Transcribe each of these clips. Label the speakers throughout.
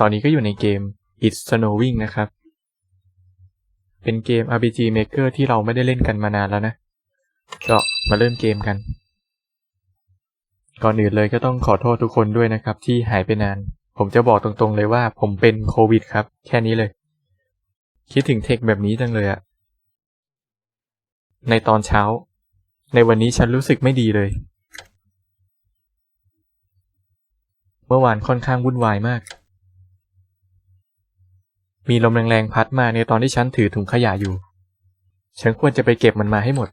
Speaker 1: ตอนนี้ก็อยู่ในเกม It's Snowing นะครับ เป็นเกม RPG Maker ที่เราไม่ได้เล่นกันมานานแล้วนะ ก็มาเริ่มเกมกัน ก่อนอื่นเลยก็ต้องขอโทษทุกคนด้วยนะครับ ที่หายไปนาน ผมจะบอกตรงๆเลยว่าผมเป็นโควิดครับ แค่นี้เลย คิดถึงเทคแบบนี้จังเลยอะในตอนเช้า ในวันนี้ฉันรู้สึกไม่ดีเลย เมื่อวานค่อนข้างวุ่นวายมาก มีลมแรงๆพัดมาในตอนที่ฉันถือถุงขยะอยู่ ฉันควรจะไปเก็บมันมาให้หมด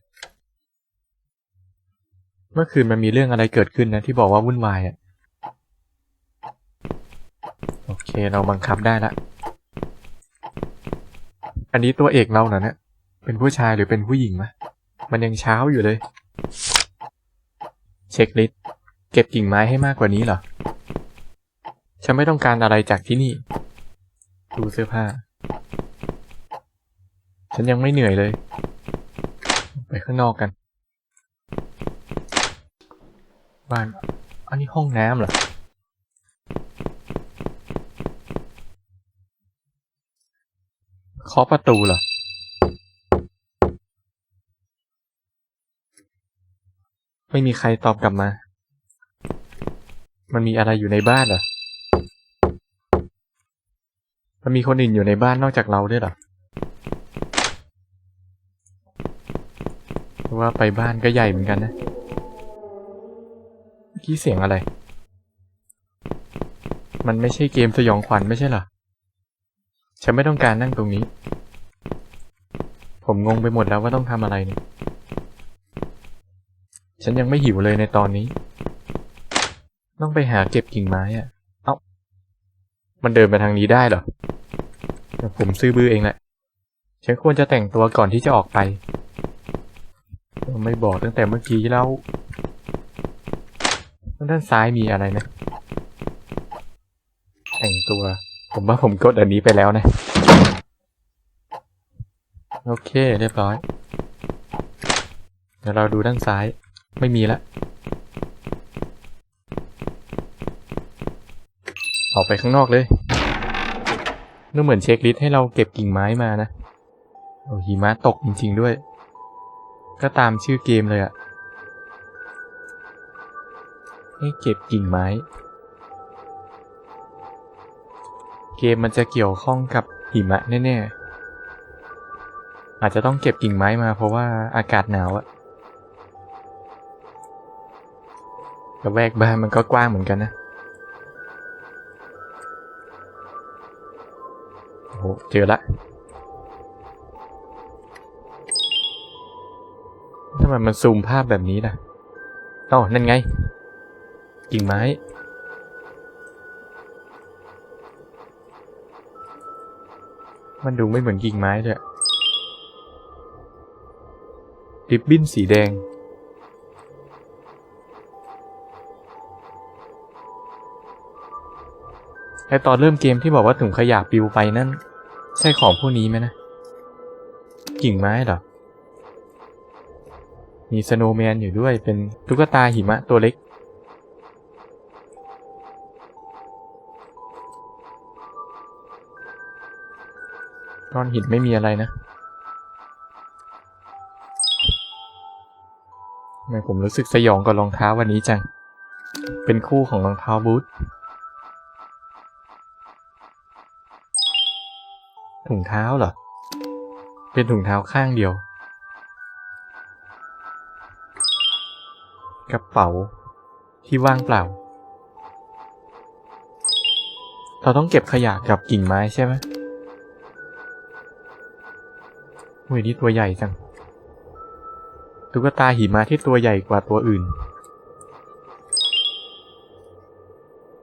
Speaker 1: เมื่อคืนมันมีเรื่องอะไรเกิดขึ้นนะที่บอกว่าวุ่นวายอะ่ะ โอเคเราบังคับได้ละ อันนี้ตัวเอกเราเหรอเนี่ย เป็นผู้ชายหรือเป็นผู้หญิงมะ มันยังเช้าอยู่เลย เช็คลิสต์เก็บกิ่งไม้ให้มากกว่านี้เหรอ ฉันไม่ต้องการอะไรจากที่นี่ ดูเสื้อผ้า ฉันยังไม่เหนื่อยเลย ไปข้างนอกกัน บ้าน อันนี้ห้องน้ำเหรอ เคาะประตูเหรอไม่มีใครตอบกลับมา มันมีอะไรอยู่ในบ้านเหรอ มันมีคนอื่นอยู่ในบ้านนอกจากเราด้วยหรอว่าไปบ้านก็ใหญ่เหมือนกันนะเมื่อกี้เสียงอะไร มันไม่ใช่เกมสยองขวัญไม่ใช่หรอ ฉันไม่ต้องการนั่งตรงนี้ ผมงงไปหมดแล้วว่าต้องทำอะไรเนี่ยฉันยังไม่หิวเลยในตอนนี้ ต้องไปหาเก็บกิ่งไม้อะเอ้า มันเดินไปทางนี้ได้เหรอ เดี๋ยวผมซื้อบื้อเองแหละฉันควรจะแต่งตัวก่อนที่จะออกไป ไม่บอกตั้งแต่เมื่อกี้แล้วด้านซ้ายมีอะไรนะ แต่งตัว ผมว่าผมกดอันนี้ไปแล้วนะ โอเค เรียบร้อย เดี๋ยวเราดูด้านซ้าย ไม่มีละออกไปข้างนอกเลย นึกเหมือนเช็คลิสต์ให้เราเก็บกิ่งไม้มานะ โอ้หิมะตกจริงๆด้วย ก็ตามชื่อเกมเลยอะให้เก็บกิ่งไม้ เกมมันจะเกี่ยวข้องกับหิมะแน่ๆ อาจจะต้องเก็บกิ่งไม้มาเพราะว่าอากาศหนาวอะแต่แวกบ้านมันก็กว้างเหมือนกันนะ เจอละทำไมมันซูมภาพแบบนี้ล่ะอ๋อนั่นไง กิ่งไม้ มันดูไม่เหมือนกิ่งไม้เลยริบบิ้นสีแดง ไอตอนเริ่มเกมที่บอกว่าถุงขยะปลิวไปนั่น ใช่ของพวกนี้ไหมนะ กิ่งไม้เหรอ มีสโนว์แมนอยู่ด้วย เป็นตุ๊กตาหิมะตัวเล็ก ก้อนหินไม่มีอะไรนะทำไมผมรู้สึกสยองกับรองเท้าวันนี้จัง เป็นคู่ของรองเท้าบูท ถุงเท้าเหรอ เป็นถุงเท้าข้างเดียว กระเป๋าที่ว่างเปล่า เราต้องเก็บขยะกับกิ่งไม้ใช่ไหมเฮ้ยนี่ตัวใหญ่จัง ตุ๊กตาหิมะที่ตัวใหญ่กว่าตัวอื่น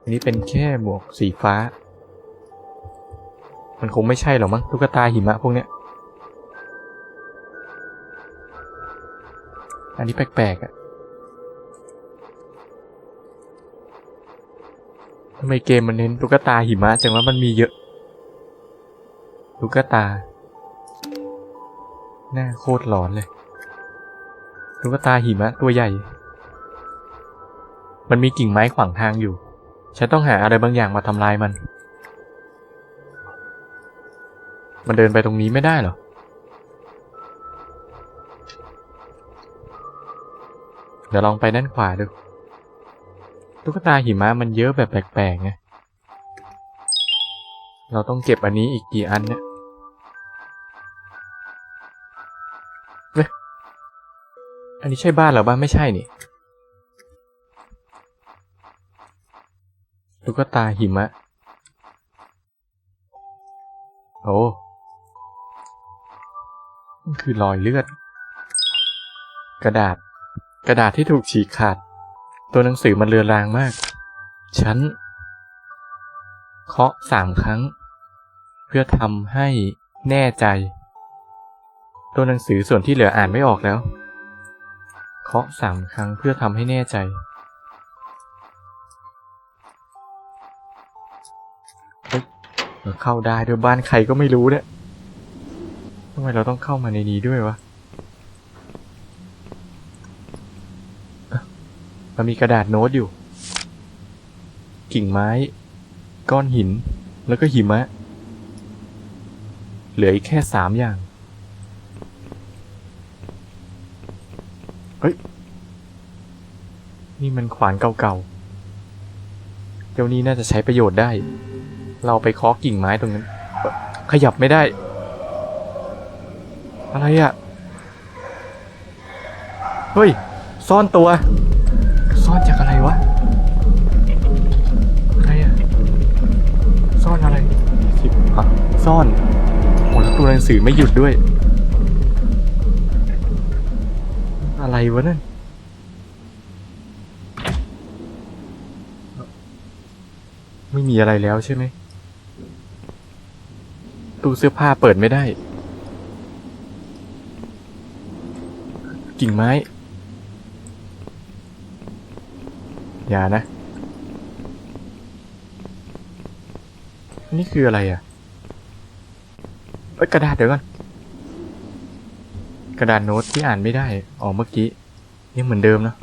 Speaker 1: อันนี้เป็นแค่หมวกสีฟ้า มันคงไม่ใช่หรอกมั้งตุ๊กตาหิมะพวกเนี้ย อันนี้แปลกๆอะ่ะทำไมเกมมันเน้นตุ๊กตาหิมะจังว่ามันมีเยอะ ตุ๊กตา หน้าโคตรหลอนเลย ตุ๊กตาหิมะตัวใหญ่ มันมีกิ่งไม้ขวางทางอยู่ ฉันต้องหาอะไรบางอย่างมาทำลายมัน มันเดินไปตรงนี้ไม่ได้เหรอ เดี๋ยวลองไปด้านขวาดู ตุ๊กตาหิมะมันเยอะแบบแปลกๆไง เราต้องเก็บอันนี้อีกกี่อันเนี่ยเว้ยอันนี้ใช่บ้านเหรอบ้านไม่ใช่นี่ ตุ๊กตาหิมะ โอ้ คือรอยเลือด กระดาษ กระดาษที่ถูกฉีกขาด ตัวหนังสือมันเรือนรางมาก ฉัน เคาะสามครั้ง เพื่อทำให้แน่ใจ ตัวหนังสือส่วนที่เหลืออ่านไม่ออกแล้ว เคาะสามครั้งเพื่อทำให้แน่ใจเฮ้เราเข้าได้ด้วยบ้านใครก็ไม่รู้เนี่ย ทำไมเราต้องเข้ามาในนี้ด้วยวะมันมีกระดาษโน้ตอยู่ กิ่งไม้ ก้อนหิน แล้วก็หิมะ เหลืออีกแค่สามอย่าง เฮ้ย นี่มันขวานเก่าๆ เจ้านี้น่าจะใช้ประโยชน์ได้ เราไปเคาะกิ่งไม้ตรงนั้น ขยับไม่ได้ อะไรอะ่ะ เฮ้ย ซ่อนตัว ซ่อนจากอะไรวะ อะไรอะซ่อนอะไรสิบอะซ่อนโอ้แล้วตัวหนังสือไม่หยุดด้วย อะไรวะนั่นไม่มีอะไรแล้วใช่ไหมตู้เสื้อผ้าเปิดไม่ได้ กิ่งไม้ อย่านะ นี่คืออะไรอะเอ้ยกระดาษเดี๋ยวก่อน กระดาษโน้ตที่อ่านไม่ได้อ๋อเมื่อกี้ยังเหมือนเดิมนะ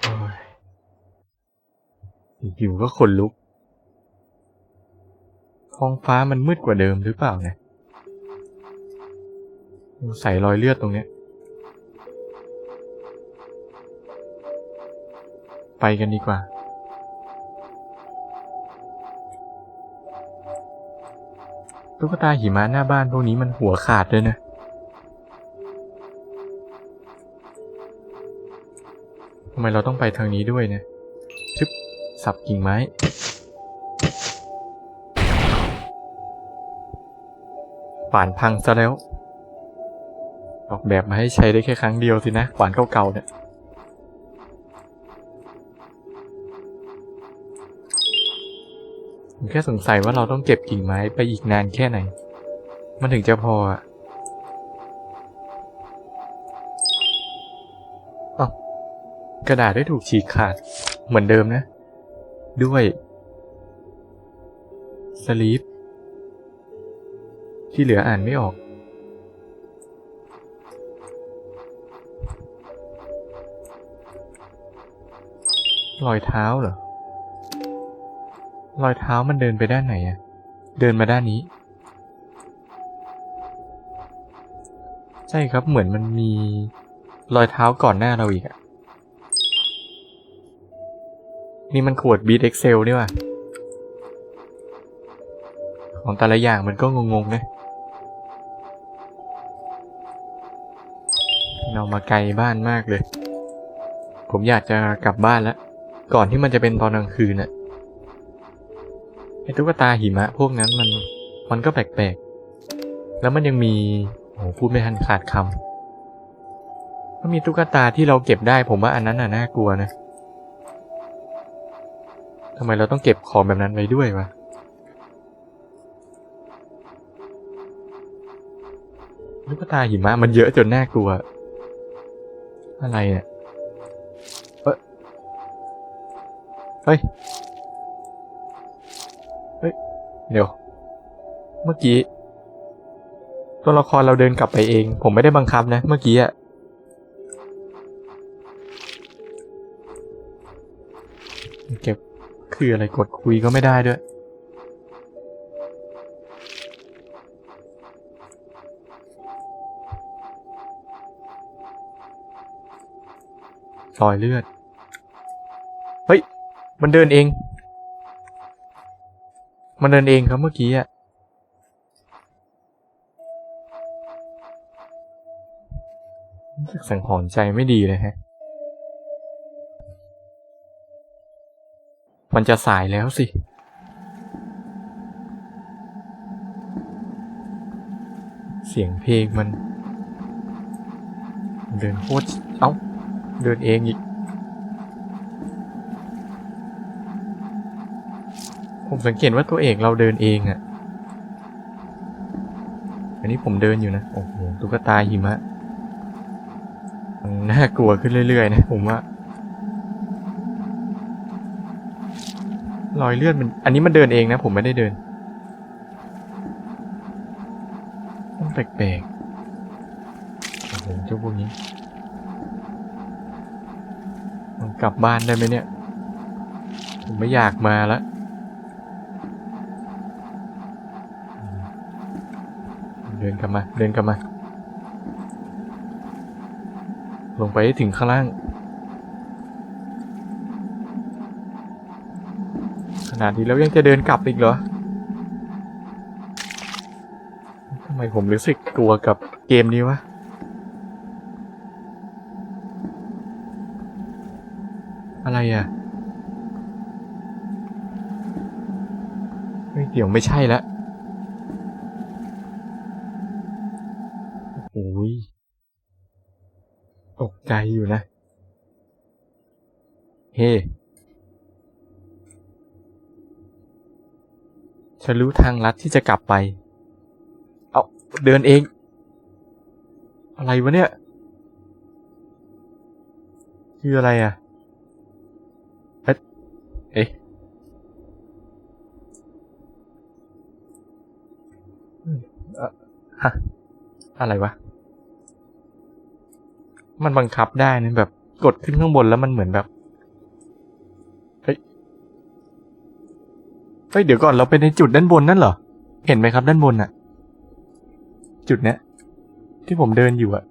Speaker 1: โอ้ยอยู่ก็ขนลุก ท้องฟ้ามันมืดกว่าเดิมหรือเปล่าเนี่ยใส่รอยเลือดตรงเนี้ย ไปกันดีกว่า ตุ๊กตาหิมะหน้าบ้านพวกนี้มันหัวขาดด้วยนะ ทำไมเราต้องไปทางนี้ด้วยเนี่ยชึบสับกิ่งไม้ ป่านพังซะแล้ว ออกแบบมาให้ใช้ได้แค่ครั้งเดียวสินะขวานเก่าๆเนี่ย แค่สงสัยว่าเราต้องเก็บกิ่งไม้ไปอีกนานแค่ไหน มันถึงจะพออะกระดาษได้ถูกฉีกขาดเหมือนเดิมนะ ด้วยสลีปที่เหลืออ่านไม่ออก รอยเท้าเหรอ รอยเท้ามันเดินไปด้านไหนอะเดินมาด้านนี้ ใช่ครับเหมือนมันมีรอยเท้าก่อนหน้าเราอีกอะนี่มันขวดบีทเอ็กเซลนี่ว่ะ ของแต่ละอย่างมันก็งงๆนะเรามาไกลบ้านมากเลย ผมอยากจะกลับบ้านแล้ว ก่อนที่มันจะเป็นตอนกลางคืนน่ะ ไอ้ตุ๊กตาหิมะพวกนั้นมันมันก็แปลกๆ แล้วมันยังมีโอ้พูดไม่ทันขาดคำมันมีตุ๊กตาที่เราเก็บได้ ผมว่าอันนั้นน่ะน่ากลัวนะทำไมเราต้องเก็บของแบบนั้นไว้ด้วยวะตุ๊กตาหิมะมันเยอะจนน่ากลัว อะไรเนี่ยเอ้ยเฮ้ย เดี๋ยว เมื่อกี้ ตัวละครเราเดินกลับไปเอง ผมไม่ได้บังคับนะ เมื่อกี้อะเก็บคืออะไรกดคุยก็ไม่ได้ด้วย รอยเลือด เฮ้ย มันเดินเอง มันเดินเองครับเมื่อกี้อะรู้สึกสังหรณ์ใจไม่ดีเลยฮะ มันจะสายแล้วสิ เสียงเพลงมัน เดินโคตรเอ้า เดินเองอีก ผมสังเกตว่าตัวเอกเราเดินเองอะ่ะ อันนี้ผมเดินอยู่นะ โอ้โห ตุ๊กตาหิมะนน่ากลัวขึ้นเรื่อยๆนะผมว่า รอยเลือดมัน อันนี้มันเดินเองนะ ผมไม่ได้เดินมันแปลกๆ โอ้โห เจ้าพวกนี้ มันกลับบ้านได้ไหมเนี่ย ผมไม่อยากมาแล้ว ดินกลับมา เดินกลับมา ลงไปให้ถึงข้างล่าง ขนาดนี้แล้วยังจะเดินกลับอีกเหรอทำไมผมรู้สึกกลัวกับเกมนี้วะอะไรอะเฮ้ยเดี๋ยวไม่ใช่และ ตกใจอยู่นะ เฮ้ฉันรู้ทางลัดที่จะกลับไป เอาเดินเอง อะไรวะเนี่ย คืออะไรอะ เอ๊ะเอ๊ะอืมเอ่อฮะ อะไรวะ มันบังคับได้นะแบบกดขึ้นข้างบนแล้วมันเหมือนแบบเฮ้ยเฮ้ยเดี๋ยวก่อนเราไปในจุดด้านบนนั่นเหรอ เห็นไหมครับด้านบนอะจุดเนี้ยที่ผมเดินอยู่อะ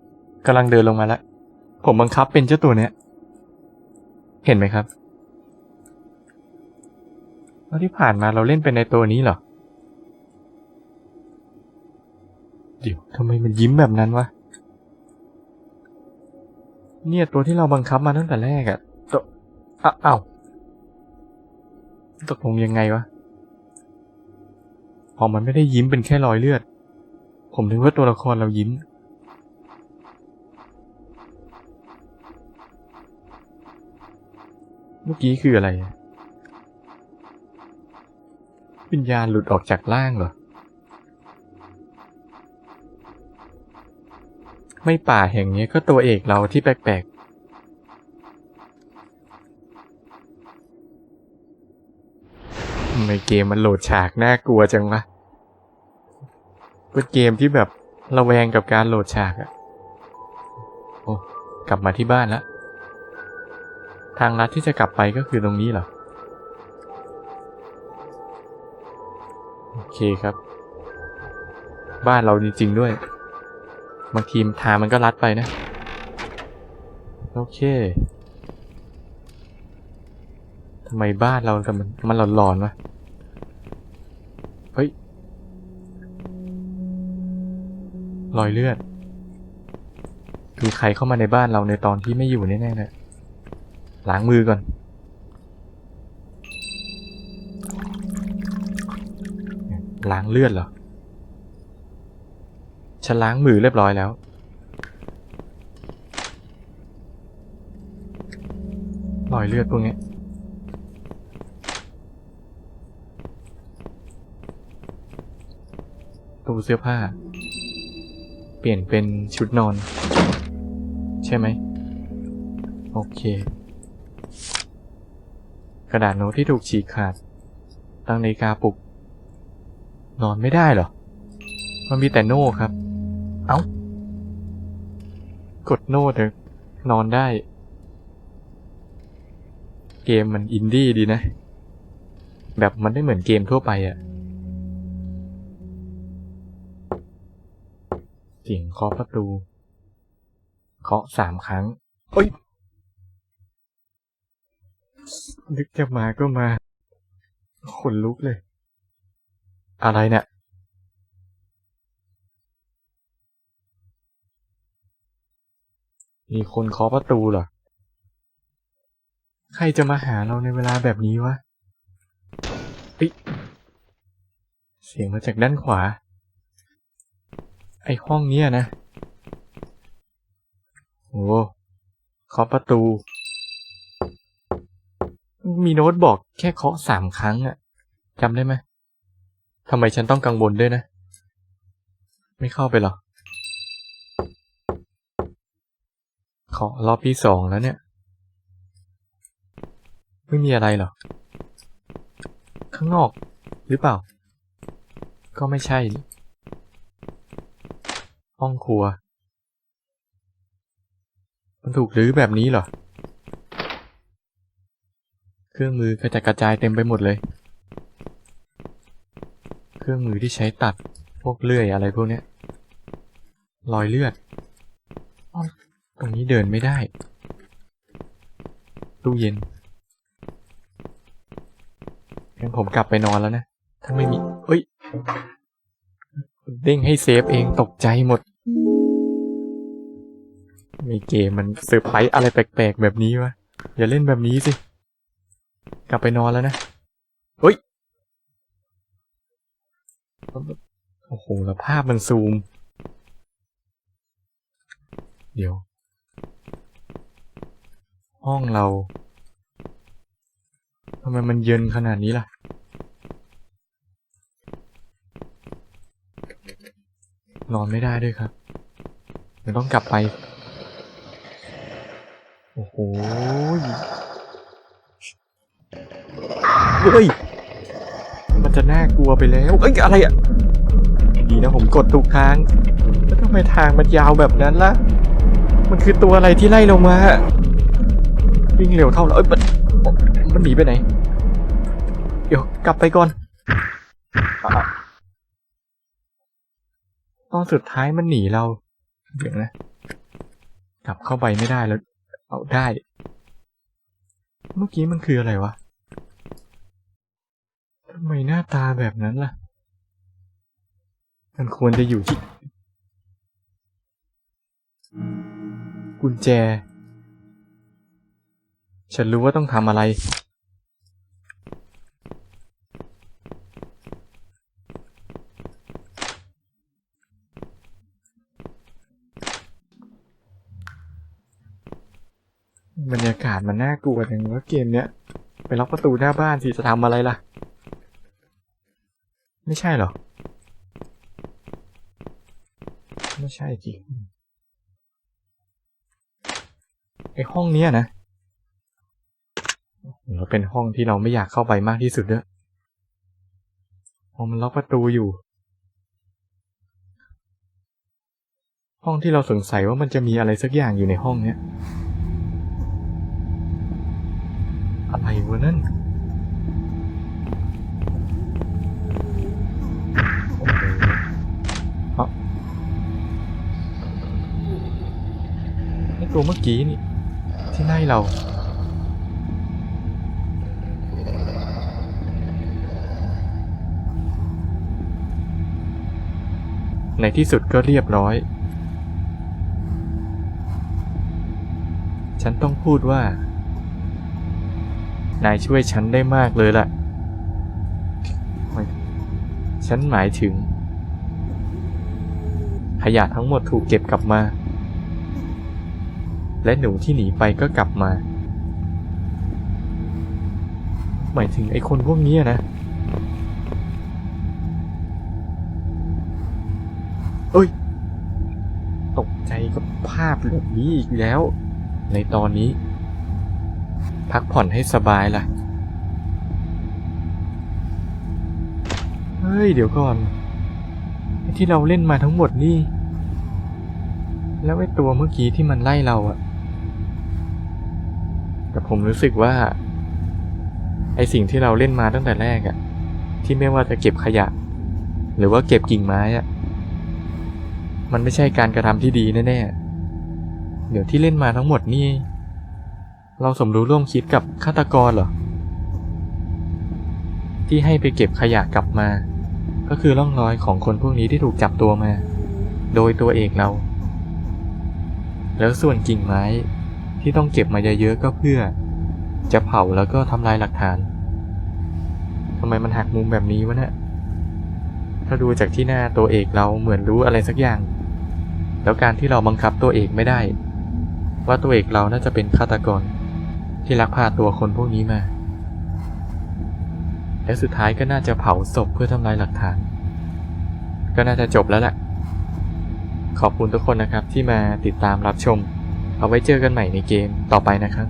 Speaker 1: กำลังเดินลงมาแล้วผมบังคับเป็นเจ้าตัวเนี้ย เห็นไหมครับแล้วที่ผ่านมาเราเล่นเป็นในตัวนี้เหรอ เดี๋ยวทำไมมันยิ้มแบบนั้นวะ เนี่ยตัวที่เราบังคับมาตั้งแต่แรกอะตัวอ้าอ้าวตกลงยังไงวะพอมันไม่ได้ยิ้มเป็นแค่รอยเลือด ผมนึกว่าตัวละครเรายิ้ม เมื่อกี้คืออะไรวิญญาณหลุดออกจากร่างเหรอ ไม่ป่าแห่งนี้ก็ตัวเอกเราที่แปลกๆทำไมเกมมันโหลดฉากน่ากลัวจังวะเป็นเกมที่แบบระแวงกับการโหลดฉากอะโอ้กลับมาที่บ้านแล้วทางลัดที่จะกลับไปก็คือตรงนี้เหรอ โอเคครับ บ้านเราจริงๆด้วย บางทีทางมันก็ลัดไปนะ โอเคทำไมบ้านเราแต่มันมันหลอนๆวะเฮ้ยรอยเลือดมีใครเข้ามาในบ้านเราในตอนที่ไม่อยู่แน่ๆเลยล้างมือก่อนล้างเลือดเหรอ ฉันล้างมือเรียบร้อยแล้ว รอยเลือดพวกนี้ตู้เสื้อผ้า เปลี่ยนเป็นชุดนอน ใช่ไหม โอเค กระดาษโน้ตที่ถูกฉีกขาด ตั้งนาฬิกาปลุก นอนไม่ได้เหรอ มันมีแต่โน่ครับ กดโน่เถอะนอนได้ เกมมันอินดี้ดีนะ แบบมันไม่เหมือนเกมทั่วไปอะเสียงเคาะประตูเคาะสามครั้งเอ้ยนึกจะมาก็มาขนลุกเลย อะไรเนี่ย มีคนเคาะประตูเหรอ ใครจะมาหาเราในเวลาแบบนี้วะเฮ้ยเสียงมาจากด้านขวา ไอห้องเนี้ยนะ โอ้เคาะประตู มีโน้ตบอกแค่เคาะสามครั้งอะจำได้ไหมทำไมฉันต้องกังวลด้วยนะ ไม่เข้าไปหรอ เคาะรอบที่สองแล้วเนี่ย ไม่มีอะไรหรอ ข้างนอกหรือเปล่า ก็ไม่ใช่ ห้องครัว มันถูกรื้อแบบนี้เหรอ เครื่องมือกระจัดกระจายเต็มไปหมดเลย เครื่องมือที่ใช้ตัดพวกเลื่อยอะไรพวกเนี้ย รอยเลือด ตรงนี้เดินไม่ได้ตู้เย็นงั้นผมกลับไปนอนแล้วนะ ถ้าไม่มีเอ้ย เด้งให้เซฟเองตกใจหมด มีเกมมันเซอร์ไพรส์อะไรแปลกๆแบบนี้วะ อย่าเล่นแบบนี้สิ กลับไปนอนแล้วนะเฮ้ย โอ้โหแล้วภาพมันซูม เดี๋ยว ห้องเราทำไมมันเย็นขนาดนี้ล่ะ นอนไม่ได้ด้วยครับมันต้องกลับไป โอ้โหเฮ้ย มันจะน่ากลัวไปแล้ว เอ้ย อะไรอะ ดีนะผมกดถูกทาง แล้วทำไมทางมันยาวแบบนั้นล่ะ มันคือตัวอะไรที่ไล่ลงมา วิ่งเร็วเท่าไหร่เอ้ยมันมันหนีไปไหน เดี๋ยวกลับไปก่อนอะตอนสุดท้ายมันหนีเราเดี๋ยวนะ กลับเข้าไปไม่ได้แล้ว เอาได้ เมื่อกี้มันคืออะไรวะทำไมหน้าตาแบบนั้นล่ะ มันควรจะอยู่ที่กุญแจ ฉันรู้ว่าต้องทำอะไร บรรยากาศมันน่ากลัวจังว่าเกมเนี้ย ไปล็อกประตูหน้าบ้านสิจะทำอะไรล่ะ ไม่ใช่เหรอ ไม่ใช่จริงไอห้องเนี้ยนะ แล้วเป็นห้องที่เราไม่อยากเข้าไปมากที่สุดด้วยเพราะมันล็อกประตูอยู่ ห้องที่เราสงสัยว่ามันจะมีอะไรสักอย่างอยู่ในห้องเนี้ยอะไรวะนั่นอ้โหเอ้าไอตัวเมื่อกี้นี่ที่ไล่เรา ในที่สุดก็เรียบร้อย ฉันต้องพูดว่า นายช่วยฉันได้มากเลยล่ะ ฉันหมายถึง ขยะทั้งหมดถูกเก็บกลับมา และหนูที่หนีไปก็กลับมา หมายถึงไอ้คนพวกนี้นะาพแบบนี้อีกแล้ว ในตอนนี้ พักผ่อนให้สบายล่ะ เฮ้ย เดี๋ยวก่อน ที่เราเล่นมาทั้งหมดนี่ แล้วไอ้ตัวเมื่อกี้ที่มันไล่เราอะแต่ผมรู้สึกว่า ไอ้สิ่งที่เราเล่นมาตั้งแต่แรกอะที่ไม่ว่าจะเก็บขยะ หรือว่าเก็บกิ่งไม้อะมันไม่ใช่การกระทำที่ดีแน่ๆ เดี๋ยวที่เล่นมาทั้งหมดนี่ เราสมรู้ร่วมคิดกับฆาตกรเหรอ ที่ให้ไปเก็บขยะกลับมา ก็คือร่องรอยของคนพวกนี้ที่ถูกจับตัวมา โดยตัวเอกเรา แล้วส่วนกิ่งไม้ที่ต้องเก็บมาเยอะๆก็เพื่อ จะเผาแล้วก็ทำลายหลักฐานทำไมมันหักมุมแบบนี้วะเนี่ยถ้าดูจากที่หน้าตัวเอกเราเหมือนรู้อะไรสักอย่าง แล้วการที่เราบังคับตัวเอกไม่ได้ ว่าตัวเอกเราน่าจะเป็นฆาตกร ที่ลักพาตัวคนพวกนี้มา และสุดท้ายก็น่าจะเผาศพเพื่อทำลายหลักฐาน ก็น่าจะจบแล้วแหละ ขอบคุณทุกคนนะครับที่มาติดตามรับชม เอาไว้เจอกันใหม่ในเกมต่อไปนะครับ